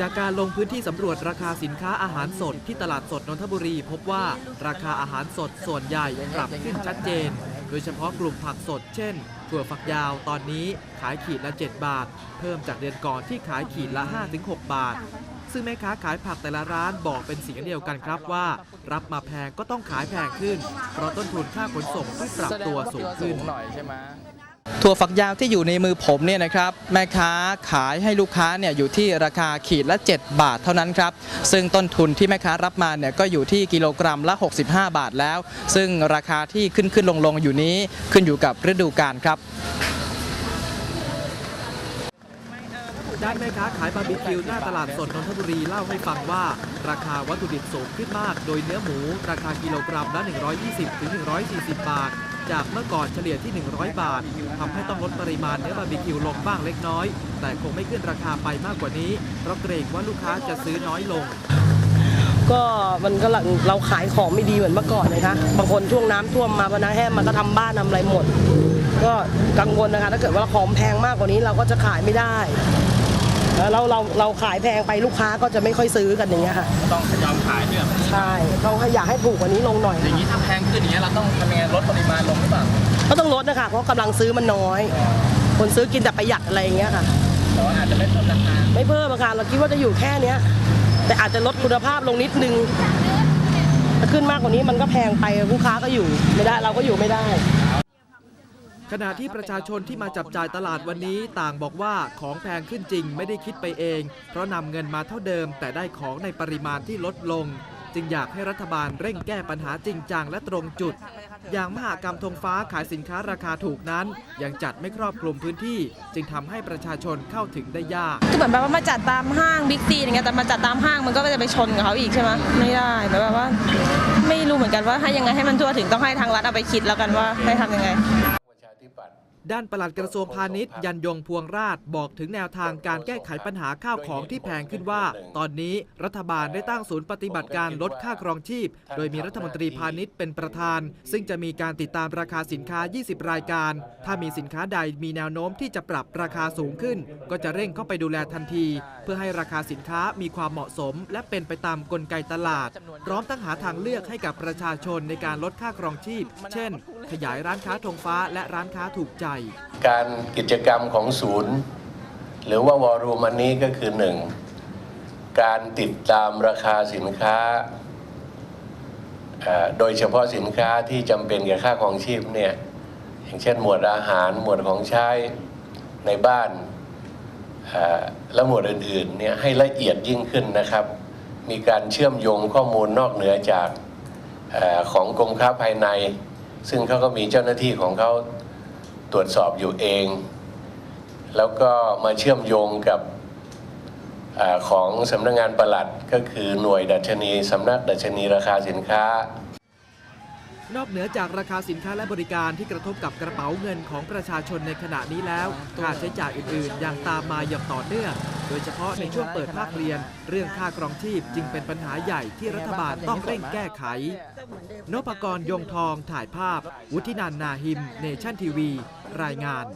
จากการลงพื้นที่สำรวจราคาสินค้าอาหารสดที่ตลาดสดนนทบุรี พบว่าราคาอาหารสดส่วนใหญ่ปรับขึ้นชัดเจน โดยเฉพาะกลุ่มผักสด เช่น ถั่วฝักยาวตอนนี้ขายขีดละ 7 บาท เพิ่มจากเดือนก่อนที่ขายขีดละ 5-6 บาท ซึ่งแม่ค้าขายผักแต่ละร้านบอกเป็นเสียงเดียวกันครับว่า รับมาแพงก็ต้องขายแพงขึ้น เพราะต้นทุนค่าขนส่งที่ปรับตัวสูงขึ้น หน่อยใช่ไหม ถั่วฝักยาวที่อยู่ในมือผมเนี่ยนะครับแม่ค้าขายให้ลูกค้าเนี่ยอยู่ที่ราคาขีดละ 7 บาทเท่านั้นครับซึ่งต้นทุนที่แม่ค้ารับมาเนี่ยก็อยู่ที่กิโลกรัมละ 65 บาทแล้ว ซึ่งราคาที่ขึ้นขึ้นลงลงอยู่นี้ขึ้นอยู่กับฤดูกาลครับด้านแม่ค้าขายบาร์บีคิวหน้าตลาดสดนนทบุรีเล่าให้ฟังว่า ราคาวัตถุดิบสูงขึ้นมาก โดยเนื้อหมู ราคากิโลกรัมละ 120ถึง140 บาท จากเมื่อก่อนเฉลี่ยที่ 100 บาททำให้ต้องลดปริมาณเนื้อบาร์บีคิวลงบ้างเล็กน้อย แต่คงไม่ขึ้นราคาไปมากกว่านี้ เพราะเกรงว่าลูกค้าจะซื้อน้อยลง ก็มันก็เราเราขายของไม่ดีเหมือนเมื่อก่อนนะคะบางคนช่วงน้ำท่วมมาพนักแห้งมันก็ทำบ้านทำอะไรหมด ก็กังวลนะคะถ้าเกิดว่าของแพงมากกว่านี้เราก็จะขายไม่ได้ แล้วเราเราเราขายแพงไปลูกค้าก็จะไม่ค่อยซื้อกันอย่างเงี้ยค่ะ ต้องยอมขายเนี่ยใช่ต้องให้อยากให้ถูกกว่านี้ลงหน่อย อย่างนี้ถ้าแพงขึ้นอย่างเงี้ยเราต้องทำยังไงลดปริมาณลงหรือเปล่าก็ต้องลดนะคะเพราะกำลังซื้อมันน้อย คนซื้อกินแต่ประหยัดอะไรอย่างเงี้ยค่ะแต่ว่าอาจจะไม่เพิ่มราคาไม่เพิ่มราคาเราคิดว่าจะอยู่แค่เนี้ย แต่อาจจะลดคุณภาพลงนิดนึงถ้าขึ้นมากกว่านี้มันก็แพงไปลูกค้าก็อยู่ไม่ได้เราก็อยู่ไม่ได้ ขณะที่ประชาชนที่มาจับจ่ายตลาดวันนี้ต่างบอกว่าของแพงขึ้นจริงไม่ได้คิดไปเอง เพราะนำเงินมาเท่าเดิม แต่ได้ของในปริมาณที่ลดลง จึงอยากให้รัฐบาลเร่งแก้ปัญหาจริงจังและตรงจุด อย่างมหากรรมธงฟ้าขายสินค้าราคาถูกนั้น ยังจัดไม่ครอบคลุมพื้นที่ จึงทำให้ประชาชนเข้าถึงได้ยาก คือเหมือนแบบว่ามาจัดตามห้างบิ๊กซีอย่างเงี้ยแต่มาจัดตามห้างมันก็จะไปชนกับเขาอีกใช่ไหมไม่ได้แบบว่า ไม่รู้เหมือนกันว่าให้ยังไงให้มันทั่วถึงต้องให้ทางรัฐเอาไปคิดแล้วกันว่าให้ทำยังไง ด้านปลัดกระทรวงพาณิชย์ยันยงพวงราชบอกถึงแนวทางการแก้ไขปัญหาข้าวของที่แพงขึ้นว่า ตอนนี้รัฐบาลได้ตั้งศูนย์ปฏิบัติการลดค่าครองชีพ โดยมีรัฐมนตรีพาณิชย์เป็นประธาน ซึ่งจะมีการติดตามราคาสินค้า 20 รายการ ถ้ามีสินค้าใดมีแนวโน้มที่จะปรับราคาสูงขึ้น ก็จะเร่งเข้าไปดูแลทันที เพื่อให้ราคาสินค้ามีความเหมาะสม และเป็นไปตามกลไกตลาด พร้อมตั้งหาทางเลือกให้กับประชาชนในการลดค่าครองชีพ เช่น ขยายร้านค้าธงฟ้าและร้านค้าถูกใจ การกิจกรรมของศูนย์ หรือว่าวอรูมอันนี้ก็คือหนึ่งการติดตามราคาสินค้า โดยเฉพาะสินค้าที่จำเป็นแกับค่าของชีพเนี่ยอย่างเช่นหมวดอาหารหมวดของใช้ในบ้านและหมวดอื่นๆเนี่ยให้ละเอียดยิ่งขึ้นนะครับ มีการเชื่อมโยงข้อมูลนอกเหนือจากอของกรมค้าภายใน ซึ่งเขาก็มีเจ้าหน้าที่ของเขาตรวจสอบอยู่เอง แล้วก็มาเชื่อมโยงกับอของสำนักงงานประหลัดก็คือหน่วยดัชนีสำนักดัชนีราคาสินค้า นอกเหนือจากราคาสินค้าและบริการที่กระทบกับกระเป๋าเงินของประชาชนในขณะนี้แล้ว ค่าใช้จ่ายอื่นๆ ยังตามมาอย่างต่อเนื่องโดยเฉพาะในช่วงเปิดภาคเรียน เรื่องค่าครองชีพจึงเป็นปัญหาใหญ่ที่รัฐบาลต้องเร่งแก้ไข นพกรยงทองถ่ายภาพ วุฒินันท์นาหิม เนชั่นทีวี รายงาน